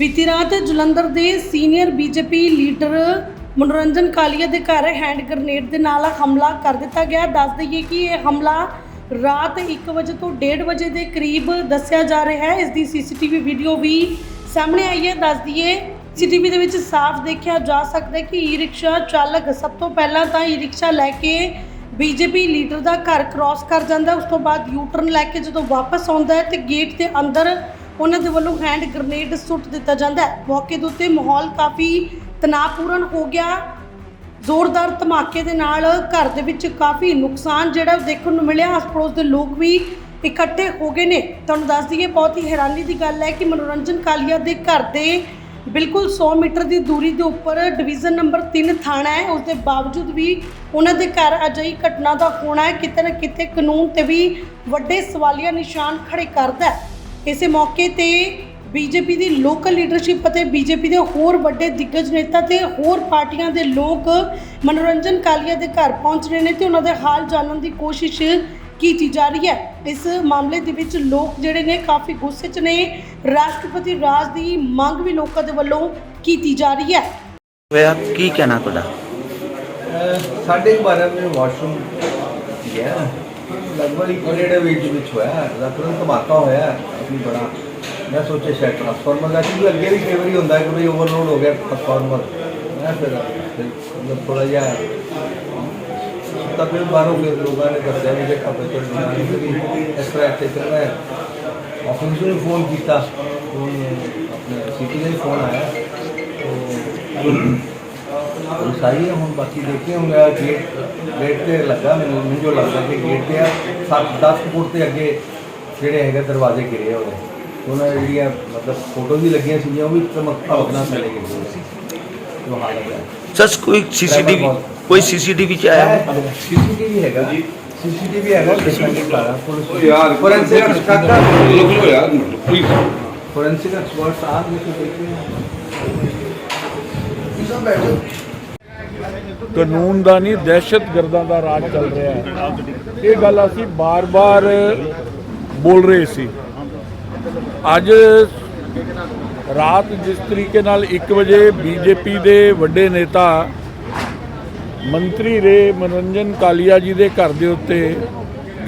ਬੀਤੀ ਰਾਤ ਜਲੰਧਰ ਦੇ ਸੀਨੀਅਰ ਬੀਜੇਪੀ ਲੀਡਰ ਮਨੋਰੰਜਨ ਕਾਲੀਆ ਦੇ ਘਰ ਹੈਂਡ ਗ੍ਰਨੇਡ ਦੇ ਨਾਲ ਹਮਲਾ ਕਰ ਦਿੱਤਾ ਗਿਆ। ਦੱਸ ਦਈਏ ਕਿ ਇਹ ਹਮਲਾ ਰਾਤ 1 ਵਜੇ ਤੋਂ 1:30 ਵਜੇ ਦੇ ਕਰੀਬ ਦੱਸਿਆ ਜਾ ਰਿਹਾ ਹੈ। ਇਸ ਦੀ ਸੀਸੀਟੀਵੀ ਵੀਡੀਓ ਵੀ ਸਾਹਮਣੇ ਆਈ ਹੈ। ਦੱਸ ਦਈਏ ਸੀਸੀਟੀਵੀ ਦੇ ਵਿੱਚ ਸਾਫ਼ ਦੇਖਿਆ ਜਾ ਸਕਦਾ ਹੈ ਕਿ ਈ-ਰਿਕਸ਼ਾ ਚਾਲਕ ਸਭ ਤੋਂ ਪਹਿਲਾਂ ਤਾਂ ਈ-ਰਿਕਸ਼ਾ ਲੈ ਕੇ ਬੀਜੇਪੀ ਲੀਡਰ ਦਾ ਘਰ ਕ੍ਰਾਸ ਕਰ ਜਾਂਦਾ ਉਸ ਤੋਂ ਬਾਅਦ ਯੂ ਟਰਨ ਲੈ ਕੇ ਜਦੋਂ ਵਾਪਸ ਆਉਂਦਾ ਹੈ ਤੇ ਗੇਟ ਦੇ ਅੰਦਰ ਉਹਨਾਂ ਦੇ ਵੱਲੋਂ ਹੈਂਡ ਗ੍ਰਨੇਡ ਸੁੱਟ ਦਿੱਤਾ ਜਾਂਦਾ ਹੈ। ਮੌਕੇ ਦੇ ਉੱਤੇ ਮਾਹੌਲ ਕਾਫੀ ਤਣਾਅਪੂਰਨ ਹੋ ਗਿਆ। ਜ਼ੋਰਦਾਰ ਧਮਾਕੇ ਦੇ ਨਾਲ ਘਰ ਦੇ ਵਿੱਚ ਕਾਫੀ ਨੁਕਸਾਨ ਜਿਹੜਾ ਦੇਖਣ ਨੂੰ ਮਿਲਿਆ। ਆਸ-ਪੜੋਸ ਦੇ ਲੋਕ ਵੀ ਇਕੱਠੇ ਹੋ ਗਏ ਨੇ। ਤੁਹਾਨੂੰ ਦੱਸ ਦਈਏ, ਬਹੁਤ ਹੀ ਹੈਰਾਨੀ ਦੀ ਗੱਲ ਹੈ ਕਿ ਮਨੋਰੰਜਨ ਕਾਲੀਆ ਦੇ ਘਰ ਦੇ ਬਿਲਕੁਲ 100 ਮੀਟਰ ਦੀ ਦੂਰੀ ਦੇ ਉੱਪਰ ਡਿਵੀਜ਼ਨ ਨੰਬਰ 3 ਥਾਣਾ ਹੈ। ਉਸ ਦੇ ਬਾਵਜੂਦ ਵੀ ਉਹਨਾਂ ਦੇ ਘਰ ਅਜਿਹੀ ਘਟਨਾ ਦਾ ਹੋਣਾ ਹੈ। ਕਿਤੇ ਨਾ ਕਿਤੇ ਕਾਨੂੰਨ ਤੇ ਵੀ ਵੱਡੇ ਸਵਾਲੀਆ ਨਿਸ਼ਾਨ ਖੜੇ ਕਰਦਾ ਹੈ। ਇਸੇ ਮੌਕੇ ਤੇ ਬੀਜੇਪੀ ਦੀ ਲੋਕਲ ਲੀਡਰਸ਼ਿਪ ਅਤੇ ਬੀਜੇਪੀ ਦੇ ਹੋਰ ਵੱਡੇ ਦਿੱਗਜ ਨੇਤਾ ਤੇ ਹੋਰ ਪਾਰਟੀਆਂ ਦੇ ਲੋਕ ਮਨੋਰੰਜਨ ਕਾਲੀਆ ਦੇ ਘਰ ਪਹੁੰਚ ਰਹੇ ਨੇ ਤੇ ਉਹਨਾਂ ਦੇ ਹਾਲ ਜਾਣਨ ਦੀ ਕੋਸ਼ਿਸ਼ ਕੀਤੀ ਜਾ ਰਹੀ ਹੈ? ਇਸ ਮਾਮਲੇ ਦੇ ਵਿੱਚ ਲੋਕ ਜਿਹੜੇ ਨੇ ਕਾਫੀ ਗੁੱਸੇ 'ਚ ਨੇ। ਰਾਸ਼ਟਰਪਤੀ ਰਾਜ ਦੀ ਮੰਗ ਵੀ ਲੋਕਾਂ ਦੇ ਵੱਲੋਂ ਕੀਤੀ ਜਾ ਰਹੀ ਹੈ? ਹੋਇਆ ਕੀ ਕਹਿਣਾ ਤੁਹਾਡਾ? ਕੁ ਬਾਰਾਂ ਵਜੇ ਵਾਸ਼ਰੂਮ ਗਿਆ ਲਗਭਗ ਇੱਕ ਡੇਢ ਵਿੱਚ ਵਿੱਚ ਹੋਇਆ। ਤੁਰੰਤ ਧਮਾਕਾ ਹੋਇਆ। ਆਪਣੀ ਬੜਾ। ਮੈਂ ਸੋਚਿਆ ਸ਼ਾਇਦ ਟਰਾਂਸਫਾਰਮਰ ਦਾ, ਕਿਉਂਕਿ ਅੱਗੇ ਵੀ ਕਈ ਵਾਰੀ ਹੁੰਦਾ ਕਿ ਵੀ ਓਵਰਲੋਡ ਹੋ ਗਿਆ ਟਰਾਂਸਫਾਰਮਰ ਮੈਂ ਫਿਰ ਫਿਰ ਮਤਲਬ ਥੋੜਾ ਜਿਹਾ ਤਾਂ ਫਿਰ ਬਾਹਰੋਂ ਫਿਰ ਲੋਕਾਂ ਨੇ ਦੱਸਿਆ ਵੀ ਕਿ ਟੈਂਪਰੇਚਰ ਡਿਮਾਂਡ ਸੀ ਇਸ ਤਰ੍ਹਾਂ ਇੱਥੇ ਚੱਲ ਹੈ। ਆਫਿਸ ਨੂੰ ਫੋਨ ਕੀਤਾ। ਆਪਣੇ ਸਿਟੀ ਦਾ ਫੋਨ ਆਇਆ। ਉਹ ਸਾਰੀ ਹੁਣ ਬਾਕੀ ਦੇਖਦੇ ਹਾਂ ਗੇਟ ਗੇਟ ਤੇ ਲੱਗਾ ਮੈਨੂੰ ਮੈਨੂੰ ਜੋ ਲੱਗਦਾ ਕਿ ਗੇਟ ਤੇ ਆ 7 10 ਫੁੱਟ ਤੇ ਅੱਗੇ ਜਿਹੜੇ ਹੈਗੇ ਦਰਵਾਜ਼ੇ ਗਿਰੇ ਹੋਏ ਉਹਨਾਂ ਦੀਆਂ ਜਿਹੜੀਆਂ ਮਤਲਬ ਫੋਟੋ ਵੀ ਲੱਗੀਆਂ ਸੀਗੀਆਂ ਉਹ ਵੀ ਚਮਕ ਭਵਕਣਾ ਥੱਲੇ ਗਿਰ ਗਏ ਜੋ ਹਾਲਤ ਹੈ। ਸਰ ਕੋਈ ਸੀਸੀਟੀਵੀ ਕੋਈ ਸੀਸੀਟੀਵੀ ਚ ਆਇਆ? ਹੈ? ਸੀਸੀਟੀਵੀ ਹੈਗਾ ਸੀਸੀਟੀਵੀ ਹੈਗਾ ਦੇਖਾਂਗੇ ਸਾਰਾ ਪੁਲਿਸ ਯਾਰ ਫੋਰੈਂਸਿਕ ਐਕਸਪਰਟ ਲੋਕ ਲੋ ਯਾਰ। ਪਲੀਜ਼ ਫੋਰੈਂਸਿਕ ਐਕਸਪਰਟ ਆਪ ਲਿਖ ਕੇ ਦੇਖਦੇ हैं ਕਾਨੂੰਨ ਦਾ ਨਹੀਂ ਦਹਿਸ਼ਤਗਰਦਾਂ ਦਾ ਰਾਜ ਚੱਲ ਰਿਹਾ ਹੈ। ਇਹ ਗੱਲ ਅਸੀਂ ਬਾਰ-ਬਾਰ ਬੋਲ ਰਹੇ ਸੀ। ਅੱਜ ਰਾਤ ਜਿਸ ਤਰੀਕੇ ਨਾਲ 1 ਵਜੇ ਬੀਜੇਪੀ ਦੇ ਵੱਡੇ ਨੇਤਾ ਮੰਤਰੀ ਰੇ ਮਨੋਰੰਜਨ ਕਾਲੀਆ ਜੀ ਦੇ ਘਰ ਦੇ ਉੱਤੇ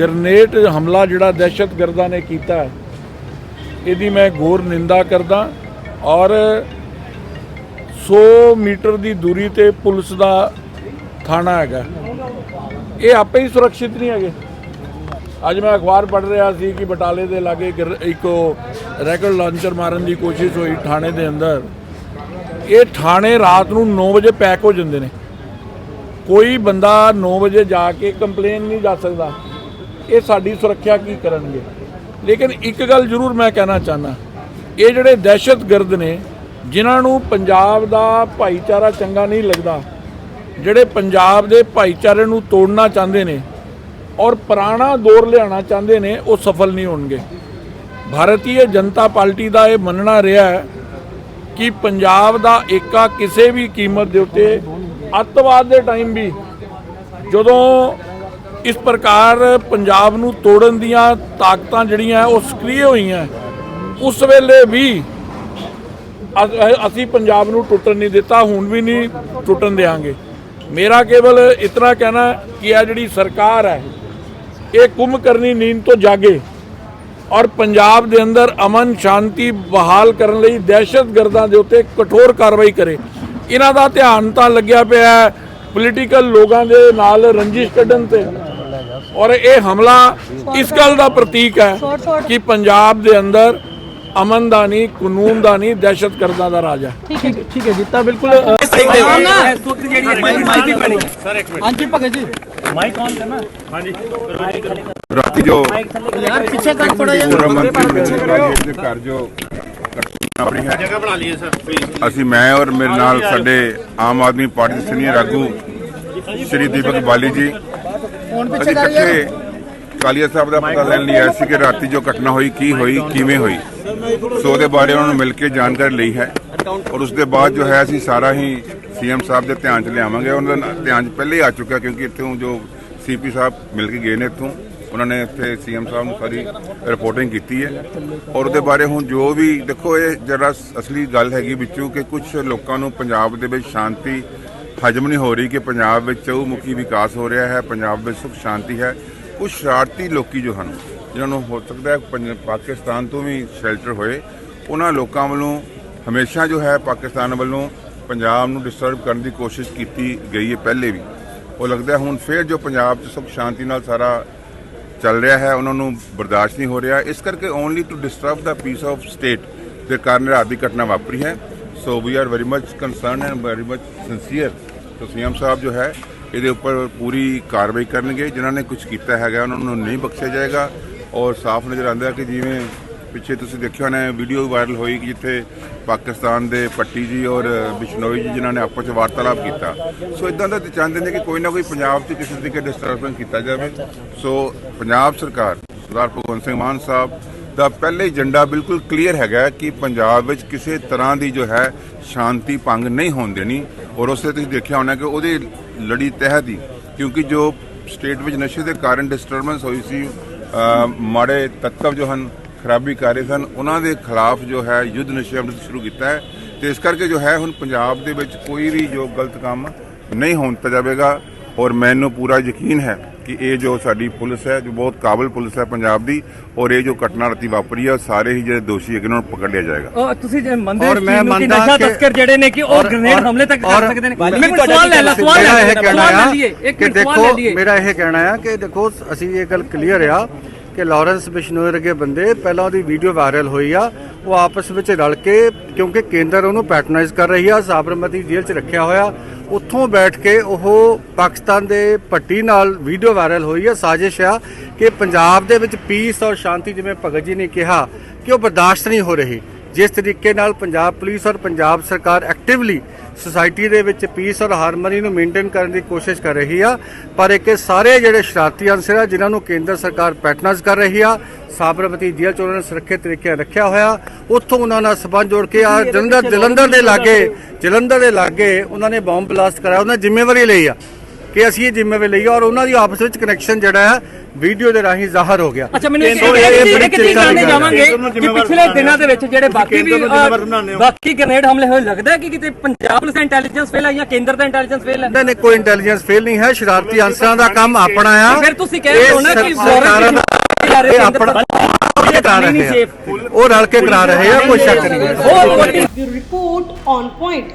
ਗ੍ਰਨੇਡ ਹਮਲਾ ਜਿਹੜਾ ਦਹਿਸ਼ਤਗਰਦਾਂ ਨੇ ਕੀਤਾ, ਇਹਦੀ ਮੈਂ ਗੌਰ ਨਿੰਦਾ ਕਰਦਾ ਔਰ 100 ਮੀਟਰ ਦੀ ਦੂਰੀ ਤੇ ਪੁਲਿਸ ਦਾ ਥਾਣਾ ਹੈਗਾ। ਇਹ ਆਪੇ ਹੀ ਸੁਰੱਖਿਅਤ ਨਹੀਂ ਹੈਗੇ। ਅੱਜ ਮੈਂ ਅਖਬਾਰ ਪੜ੍ਹ ਰਿਹਾ ਸੀ ਕਿ ਬਟਾਲੇ ਦੇ ਲਾਗੇ ਇੱਕ- ਇੱਕ ਰੈਕਟ ਲਾਂਚਰ ਮਾਰਨ ਦੀ ਕੋਸ਼ਿਸ਼ ਹੋਈ ਥਾਣੇ ਦੇ ਅੰਦਰ। ਇਹ ਥਾਣੇ ਰਾਤ ਨੂੰ 9 ਵਜੇ ਪੈਕ ਹੋ ਜਾਂਦੇ ਨੇ। ਕੋਈ ਬੰਦਾ 9 ਵਜੇ ਜਾ ਕੇ ਕੰਪਲੇਨ ਨਹੀਂ ਜਾ ਸਕਦਾ। ਇਹ ਸਾਡੀ ਸੁਰੱਖਿਆ ਕੀ ਕਰਨਗੇ? ਲੇਕਿਨ ਇੱਕ ਗੱਲ ਜ਼ਰੂਰ ਮੈਂ ਕਹਿਣਾ ਚਾਹਨਾ ਇਹ ਜਿਹੜੇ ਦਹਿਸ਼ਤਗਰਦ ਨੇ, ਜਿਨ੍ਹਾਂ ਨੂੰ ਪੰਜਾਬ ਦਾ ਭਾਈਚਾਰਾ ਚੰਗਾ ਨਹੀਂ ਲੱਗਦਾ, ਜਿਹੜੇ ਪੰਜਾਬ ਦੇ ਭਾਈਚਾਰੇ ਨੂੰ ਤੋੜਨਾ ਚਾਹੁੰਦੇ ਨੇ ਔਰ ਪੁਰਾਣਾ ਦੌਰ ਲਿਆਉਣਾ ਚਾਹੁੰਦੇ ਨੇ, ਉਹ ਸਫਲ ਨਹੀਂ ਹੋਣਗੇ। ਭਾਰਤੀ ਜਨਤਾ ਪਾਰਟੀ ਦਾ ਇਹ ਮੰਨਣਾ ਰਿਹਾ ਹੈ ਕਿ ਪੰਜਾਬ ਦਾ ਏਕਾ ਕਿਸੇ ਵੀ ਕੀਮਤ ਦੇ ਉੱਤੇ, ਅੱਤਵਾਦ ਦੇ ਟਾਈਮ ਵੀ ਜਦੋਂ ਇਸ ਪ੍ਰਕਾਰ ਪੰਜਾਬ ਨੂੰ ਤੋੜਨ ਦੀਆਂ ਤਾਕਤਾਂ ਜਿਹੜੀਆਂ ਉਹ ਸਕਰੀਏ ਹੋਈਆਂ, ਉਸ ਵੇਲੇ ਵੀ ਅਸੀਂ ਪੰਜਾਬ ਨੂੰ ਟੁੱਟਣ ਨਹੀਂ ਦਿੱਤਾ, ਹੁਣ ਵੀ ਨਹੀਂ ਟੁੱਟਣ ਦੇਵਾਂਗੇ ਮੇਰਾ ਕੇਵਲ ਇਤਨਾ ਕਹਿਣਾ ਕਿ ਇਹ ਜਿਹੜੀ ਸਰਕਾਰ ਹੈ ਇਹ ਕੁੰਭ ਕਰਨੀ ਨੀਂਦ ਤੋਂ ਜਾਗੇ ਔਰ ਪੰਜਾਬ ਦੇ ਅੰਦਰ ਅਮਨ ਸ਼ਾਂਤੀ ਬਹਾਲ ਕਰਨ ਲਈ ਦਹਿਸ਼ਤਗਰਦਾਂ ਦੇ ਉੱਤੇ ਕਠੋਰ ਕਾਰਵਾਈ ਕਰੇ। ਇਹਨਾਂ ਦਾ ਧਿਆਨ ਤਾਂ ਲੱਗਿਆ ਪਿਆ ਹੈ ਪੋਲੀਟੀਕਲ ਲੋਕਾਂ ਦੇ ਨਾਲ ਰੰਜਿਸ਼ ਕੱਢਣ ਤੇ। ਔਰ ਇਹ ਹਮਲਾ ਇਸ ਗੱਲ ਦਾ ਪ੍ਰਤੀਕ ਹੈ ਕਿ ਪੰਜਾਬ ਦੇ ਅੰਦਰ ਅਮਨ ਦਾ ਨਹੀਂ ਕਾਨੂੰਨ ਦਾ ਨਹੀਂ ਦਹਿਸ਼ਤਗਰਦਾਂ ਦਾ ਰਾਜ ਹੈ। ਠੀਕ ਹੈ ਜੀ ਤਾਂ ਬਿਲਕੁਲ ਹਾਂਜੀ ਭਗਤ ਜੀ। ਰਾਤੀ ਜੋ ਯਾਰ ਪਿੱਛੇ ਥੋੜਾ ਜਿਹਾ ਪੂਰਾ ਮੰਤਰੀ ਦੇ ਘਰ ਜੋ ਹੈ ਜਗ੍ਹਾ ਬਣਾ ਲਈਏ ਸਰ ਅਸੀਂ ਮੈਂ ਔਰ ਮੇਰੇ ਨਾਲ ਸਾਡੇ ਆਮ ਆਦਮੀ ਪਾਰਟੀ ਦੇ ਸੀਨੀਅਰ ਆਗੂ ਸ਼੍ਰੀ ਦੀਪਕ ਬਾਲੀ ਜੀ। ਫੋਨ ਅਸੀਂ ਇਕੱਠੇ ਕਾਲੀਆ ਸਾਹਿਬ ਦਾ ਪਤਾ ਲੈਣ ਲਈ ਆਇਆ ਸੀ ਕਿ ਰਾਤੀ ਜੋ ਘਟਨਾ ਹੋਈ, ਕੀ ਹੋਈ, ਕਿਵੇਂ ਹੋਈ। ਸੋ ਉਹਦੇ ਬਾਰੇ ਉਹਨਾਂ ਨੂੰ ਮਿਲ ਕੇ ਜਾਣਕਾਰੀ ਲਈ ਹੈ। ਔਰ ਉਸ ਦੇ ਬਾਅਦ ਜੋ ਹੈ, ਅਸੀਂ ਸਾਰਾ ਹੀ ਸੀਐਮ ਸਾਹਿਬ ਦੇ ਧਿਆਨ 'ਚ ਲਿਆਵਾਂਗੇ। ਉਹਨਾਂ ਦਾ ਧਿਆਨ 'ਚ ਪਹਿਲੇ ਹੀ ਆ ਚੁੱਕਾ, ਕਿਉਂਕਿ ਇੱਥੋਂ ਜੋ ਸੀਪੀ ਸਾਹਿਬ ਮਿਲ ਕੇ ਗਏ ਨੇ ਇੱਥੋਂ, ਉਹਨਾਂ ਨੇ ਇੱਥੇ ਸੀਐਮ ਸਾਹਿਬ ਨੂੰ ਸਾਰੀ ਰਿਪੋਰਟਿੰਗ ਕੀਤੀ ਹੈ। ਔਰ ਉਹਦੇ ਬਾਰੇ ਹੁਣ ਜੋ ਵੀ, ਦੇਖੋ ਇਹ ਜਰਾ ਅਸਲੀ ਗੱਲ ਹੈਗੀ ਵਿੱਚੋਂ ਕਿ ਕੁਝ ਲੋਕਾਂ ਨੂੰ ਪੰਜਾਬ ਦੇ ਵਿੱਚ ਸ਼ਾਂਤੀ ਹਜਮ ਨਹੀਂ ਹੋ ਰਹੀ, ਕਿ ਪੰਜਾਬ ਵਿੱਚ ਚਹੁਮੁਖੀ ਵਿਕਾਸ ਹੋ ਰਿਹਾ ਹੈ, ਪੰਜਾਬ ਵਿੱਚ ਸੁਖ ਸ਼ਾਂਤੀ ਹੈ। ਕੁਝ ਸ਼ਰਾਰਤੀ ਲੋਕੀ ਜੋ ਹਨ, ਜਿਨ੍ਹਾਂ ਨੂੰ ਹੋ ਸਕਦਾ ਹੈ ਪੰਜ- ਪਾਕਿਸਤਾਨ ਤੋਂ ਵੀ ਸ਼ੈਲਟਰ ਹੋਏ, ਉਹਨਾਂ ਲੋਕਾਂ ਵੱਲੋਂ ਹਮੇਸ਼ਾ ਜੋ ਹੈ ਪਾਕਿਸਤਾਨ ਵੱਲੋਂ ਪੰਜਾਬ ਨੂੰ ਡਿਸਟਰਬ ਕਰਨ ਦੀ ਕੋਸ਼ਿਸ਼ ਕੀਤੀ ਗਈ ਹੈ ਪਹਿਲੇ ਵੀ। ਉਹ ਲੱਗਦਾ ਹੁਣ ਫਿਰ ਜੋ ਪੰਜਾਬ 'ਚ ਸੁਖ ਸ਼ਾਂਤੀ ਨਾਲ ਸਾਰਾ ਚੱਲ ਰਿਹਾ ਹੈ, ਉਹਨਾਂ ਨੂੰ ਬਰਦਾਸ਼ਤ ਨਹੀਂ ਹੋ ਰਿਹਾ। ਇਸ ਕਰਕੇ ਓਨਲੀ ਟੂ ਡਿਸਟਰਬ ਦਾ ਪੀਸ ਆਫ ਸਟੇਟ ਦੇ ਕਾਰਨ ਰਾਤ ਦੀ ਘਟਨਾ ਵਾਪਰੀ ਹੈ। So we are very much concern and very much sincere so CM ਸਾਹਿਬ ਜੋ ਹੈ ਇਹਦੇ ਉੱਪਰ ਪੂਰੀ ਕਾਰਵਾਈ ਕਰਨਗੇ। ਜਿਨ੍ਹਾਂ ਨੇ ਕੁਝ ਕੀਤਾ ਹੈਗਾ, ਉਹਨਾਂ ਨੂੰ ਨਹੀਂ ਬਖਸ਼ਿਆ ਜਾਏਗਾ। ਔਰ ਸਾਫ਼ ਨਜ਼ਰ ਆਉਂਦਾ ਕਿ ਜਿਵੇਂ ਪਿੱਛੇ ਤੁਸੀਂ ਦੇਖਿਆ ਹੋਣਾ ਵੀਡੀਓ ਵਾਇਰਲ ਹੋਈ ਕਿ ਜਿੱਥੇ ਪਾਕਿਸਤਾਨ ਦੇ ਪੱਟੀ ਜੀ ਔਰ ਬਿਸ਼ਨੋਈ ਜੀ ਜਿਨ੍ਹਾਂ ਨੇ ਆਪਸ ਵਿੱਚ ਵਾਰਤਾਲਾਪ ਕੀਤਾ। ਸੋ ਇਦਾਂ ਦਾ ਤੇ ਚਾਹੁੰਦੇ ਨੇ ਕਿ ਕੋਈ ਨਾ ਕੋਈ ਪੰਜਾਬ 'ਚ ਕਿਸੇ ਤਰੀਕੇ ਡਿਸਟਰਬੈਂਸ ਕੀਤਾ ਜਾਵੇ। ਸੋ ਪੰਜਾਬ ਸਰਕਾਰ, ਸਰਦਾਰ ਭਗਵੰਤ ਸਿੰਘ ਮਾਨ ਸਾਹਿਬ ਦਾ ਪਹਿਲੇ ਏਜੰਡਾ ਬਿਲਕੁਲ ਕਲੀਅਰ ਹੈਗਾ ਕਿ ਪੰਜਾਬ ਵਿੱਚ ਕਿਸੇ ਤਰ੍ਹਾਂ ਦੀ ਜੋ ਹੈ ਸ਼ਾਂਤੀ ਭੰਗ ਨਹੀਂ ਹੋਣ ਦੇਣੀ। ਔਰ ਉਸੇ ਤੁਸੀਂ ਦੇਖਿਆ ਹੋਣਾ ਕਿ ਉਹਦੇ ਲੜੀ ਤਹਿਤ ਹੀ, ਕਿਉਂਕਿ ਜੋ ਸਟੇਟ ਵਿੱਚ ਨਸ਼ੇ ਦੇ ਕਾਰਨ ਡਿਸਟਰਬੈਂਸ ਹੋਈ ਸੀ ਮਾੜੇ ਤੱਤਵ ਜੋ ਹਨ, ਖਰਾਬੀ ਕਰ ਰਹੇ ਸਨ, ਉਹਨਾਂ ਦੇ ਖਿਲਾਫ ਜੋ ਹੈ ਯੁੱਧ ਨਸ਼ੇ ਅੰਮ੍ਰਿਤ ਸ਼ੁਰੂ ਕੀਤਾ ਹੈ। ਤੇ ਇਸ ਕਰਕੇ ਜੋ ਹੈ ਹੁਣ ਪੰਜਾਬ ਦੇ ਵਿੱਚ ਕੋਈ ਵੀ ਜੋ ਗਲਤ ਕੰਮ ਨਹੀਂ ਹੋਣ ਦਿੱਤਾ ਜਾਵੇਗਾ। ਔਰ ਮੈਨੂੰ ਪੂਰਾ ਯਕੀਨ ਹੈ ਕਿ ਇਹ ਜੋ ਸਾਡੀ ਪੁਲਿਸ ਹੈ ਜੋ ਬਹੁਤ ਕਾਬਲ ਪੁਲਿਸ ਹੈ ਪੰਜਾਬ ਦੀ ਔਰ ਇਹ ਜੋ ਘਟਨਾ ਰਾਤੀ ਵਾਪਰੀ ਹੈ ਸਾਰੇ ਹੀ ਜਿਹੜੇ ਦੋਸ਼ੀ ਹੈਗੇ ਉਹਨਾਂ ਨੂੰ ਪਕੜ ਲਿਆ ਜਾਏਗਾ। ਤੁਸੀਂ ਜੇ ਮੰਨਦੇ ਔਰ ਮੈਂ ਮੰਨਦਾ ਨਸ਼ਾ ਕਿ- ਤਸਕਰ ਜਿਹੜੇ ਨੇ ਕਿ ਉਹ ਔਰ- ਗ੍ਰੇਨੇਡ ਹਮਲੇ ਤੱਕ ਕਰ ਸਕਦੇ ਨੇ। ਤੁਹਾਡਾ ਸਵਾਲ ਲੈ ਲਾ ਸਵਾਲ ਲੈ ਲਈਏ ਇੱਕ ਕਿ ਮਿੰਟ ਸਵਾਲ ਲੈ ਦੇਖੋ ਲਈਏ। ਮੇਰਾ ਇਹ ਕਹਿਣਾ ਆ ਕਿ ਦੇਖੋ ਅਸੀਂ ਇਹ ਗੱਲ ਕਲੀਅਰ ਆ ਕਿ ਲਾਰੈਂਸ ਬਿਸ਼ਨੋਈ ਵਰਗੇ ਬੰਦੇ ਪਹਿਲਾਂ ਉਹਦੀ ਵੀਡੀਓ ਵਾਇਰਲ ਹੋਈ ਆ, ਉਹ ਆਪਸ ਵਿੱਚ ਰਲ ਕੇ, ਕਿਉਂਕਿ ਕੇਂਦਰ ਉਹਨੂੰ ਪੈਟਰਨਾਈਜ਼ ਕਰ ਰਹੀ ਆ, ਸਾਬਰਮਤੀ ਜੇਲ੍ਹ 'ਚ ਰੱਖਿਆ ਹੋਇਆ, ਉੱਥੋਂ ਬੈਠ ਕੇ ਉਹ ਪਾਕਿਸਤਾਨ ਦੇ ਪੱਟੀ ਨਾਲ ਵੀਡੀਓ ਵਾਇਰਲ ਹੋਈ ਆ, ਸਾਜ਼ਿਸ਼ ਆ ਕਿ ਪੰਜਾਬ ਦੇ ਵਿੱਚ ਪੀਸ ਔਰ ਸ਼ਾਂਤੀ ਜਿਵੇਂ ਭਗਤ ਜੀ ਨੇ ਕਿਹਾ ਕਿ ਉਹ ਬਰਦਾਸ਼ਤ ਨਹੀਂ ਹੋ ਰਹੀ। ਜਿਸ ਤਰੀਕੇ ਨਾਲ ਪੰਜਾਬ ਪੁਲਿਸ ਔਰ ਪੰਜਾਬ ਸਰਕਾਰ ਐਕਟਿਵਲੀ ਸੁਸਾਇਟੀ ਦੇ ਵਿੱਚ ਪੀਸ ਔਰ ਹਾਰਮਨੀ ਨੂੰ ਮੇਨਟੇਨ ਕਰਨ ਦੀ ਕੋਸ਼ਿਸ਼ ਕਰ ਰਹੀ ਆ ਪਰ ਇੱਕ ਸਾਰੇ ਜਿਹੜੇ ਸ਼ਰਾਰਤੀ ਅੰਸਰ ਆ ਜਿਨ੍ਹਾਂ ਨੂੰ ਕੇਂਦਰ ਸਰਕਾਰ ਪੈਟਰਨਾਈਜ਼ ਕਰ ਰਹੀ ਆ ਸਾਬਰਮਤੀ ਜੇਲ੍ਹ ਚ ਉਹਨਾਂ ਨੇ ਸੁਰੱਖਿਅਤ ਤਰੀਕੇ ਰੱਖਿਆ ਹੋਇਆ ਉੱਥੋਂ ਉਹਨਾਂ ਨਾਲ ਸਬੰਧ ਜੋੜ ਕੇ ਆ ਜਲੰਧਰ ਜਲੰਧਰ ਦੇ ਲਾਗੇ ਜਲੰਧਰ ਦੇ ਲਾਗੇ ਉਹਨਾਂ ਨੇ ਬੰਬ ਬਲਾਸਟ ਕਰਾਇਆ ਉਹਨਾਂ ਜ਼ਿੰਮੇਵਾਰੀ ਲਈ ਆ। ਕਿ ਅਸੀਂ ਇਹ ਜ਼ਿੰਮੇਵਾਰੀ ਲਈ ਔਰ ਉਹਨਾਂ ਦੀ ਆਪਸ ਵਿੱਚ ਕਨੈਕਸ਼ਨ ਜਿਹੜਾ ਹੈ ਵੀਡੀਓ ਦੇ ਰਾਹੀਂ ਜ਼ਾਹਰ ਹੋ ਗਿਆ। ਅੱਛਾ ਮੈਨੂੰ ਇਹ- ਗੱਲ ਹੈ। ਜਾਵਾਂਗੇ ਕਿ ਪਿਛਲੇ ਦਿਨਾਂ ਦੇ ਵਿੱਚ ਜਿਹੜੇ ਬਾਕੀ ਵੀ ਬਾਕੀ ਗ੍ਰੇਨੇਡ ਹਮਲੇ ਹੋਏ ਲੱਗਦਾ ਹੈ ਕਿ ਕਿਤੇ ਪੰਜਾਬ ਪੁਲਿਸ ਦਾ ਇੰਟੈਲੀਜੈਂਸ ਫੇਲ ਹੈ ਜਾਂ ਕੇਂਦਰ ਦਾ ਇੰਟੈਲੀਜੈਂਸ ਫੇਲ ਹੈ? ਨਹੀਂ ਨਹੀਂ ਕੋਈ ਇੰਟੈਲੀਜੈਂਸ ਫੇਲ ਨਹੀਂ ਹੈ। ਸ਼ਰਾਰਤੀ ਅੰਸਰਾਂ ਦਾ ਕੰਮ ਆਪਣਾ ਆ। ਫਿਰ ਤੁਸੀਂ ਕਹਿ ਰਹੇ ਹੋ ਨਾ ਕਿ ਦਾ ਇਹ ਆਪਣਾ ਕਰਾ ਰਹੇ ਆ। ਉਹ ਰਲ ਕੇ ਕਰਾ ਰਹੇ ਆ ਕੋਈ ਸ਼ੱਕ ਨਹੀਂ। Report on point